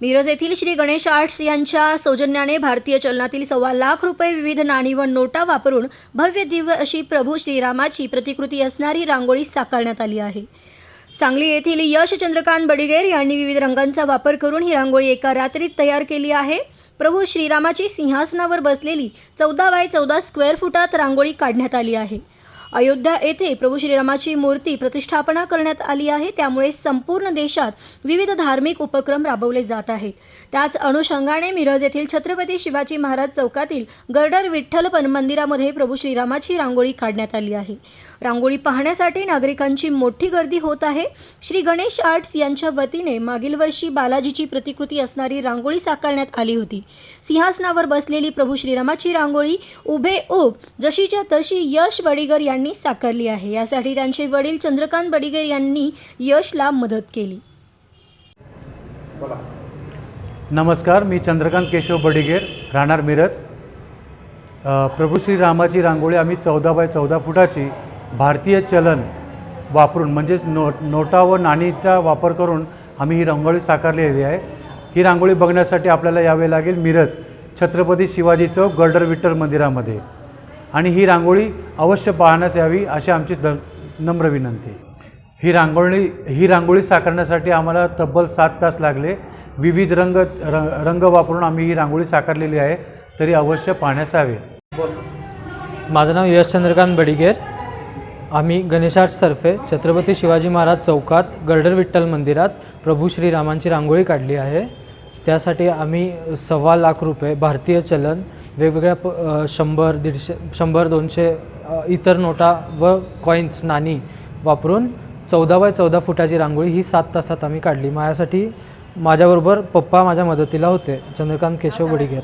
मिरज येथील श्री गणेश आर्ट्स यांच्या सौजन्याने भारतीय चलनातील सव्वा लाख रुपये विविध नाणी व नोटा वापरून भव्य दिव्य अशी प्रभू श्रीरामाची प्रतिकृती असणारी रांगोळी साकारण्यात आली आहे. सांगली येथील यश चंद्रकांत बडिगेर यांनी विविध रंगांचा वापर करून ही रांगोळी एका रात्रीत तयार केली आहे. प्रभू श्रीरामाची सिंहासनावर बसलेली चौदा बाय चौदा स्क्वेअर फुटात रांगोळी काढण्यात आली आहे. अयोध्या येथे प्रभू श्रीरामाची मूर्ती प्रतिष्ठापना करण्यात आली आहे. त्यामुळे संपूर्ण देशात विविध धार्मिक उपक्रम राबवले जात आहेत. त्याच अनुषंगाने मिरज येथील छत्रपती शिवाजी महाराज चौकातील गर्डर विठ्ठल मंदिरामध्ये प्रभू श्रीरामाची रांगोळी काढण्यात आली आहे. रांगोळी पाहण्यासाठी नागरिकांची मोठी गर्दी होत आहे. श्री गणेश आर्ट्स यांच्या वतीने मागील वर्षी बालाजीची प्रतिकृती असणारी रांगोळी साकारण्यात आली होती. सिंहासनावर बसलेली प्रभू श्रीरामाची रांगोळी उभे उभ जशीच्या तशी यश वडीगर यांनी साकारली आहे. यासाठी त्यांचे वडील चंद्रकांत बडिगर यांनी यशला मदत केली. नमस्कार मी चंद्रकांत केशव बडिगेर राहणार मिरज. प्रभू श्रीरामाची रांगोळी आम्ही चौदा बाय चौदा फुटाची भारतीय चलन वापरून म्हणजेच नो नोटा व नाणीचा वापर करून आम्ही ही रांगोळी साकारलेली आहे. ही रांगोळी बघण्यासाठी आपल्याला यावे लागेल मिरज छत्रपती शिवाजी चौक गर्डर विठ्ठल मंदिरामध्ये. आणि ही रांगोळी अवश्य पाहण्यास यावी अशी आमची द नम्र विनंती. ही रांगोळी ही रांगोळी साकारण्यासाठी आम्हाला तब्बल सात तास लागले. विविध रंग र रंग वापरून आम्ही ही रांगोळी साकारलेली आहे तरी अवश्य पाहण्यास यावे. माझं नाव यश चंद्रकांत बडिगेर. आम्ही गणेशार्ट्सतर्फे छत्रपती शिवाजी महाराज चौकात गर्डर विठ्ठल मंदिरात प्रभू श्रीरामांची रांगोळी काढली आहे. त्यासाठी आम्ही सव्वा लाख रुपये भारतीय चलन वेगवेगळ्या प शंभर दीडशे शंभर दोनशे इतर नोटा व कॉईन्स नाणी वापरून चौदा बाय चौदा फुटाची रांगोळी ही सात तासात आम्ही काढली. माझ्यासाठी माझ्याबरोबर पप्पा माझ्या मदतीला होते. चंद्रकांत केशव बडिगेर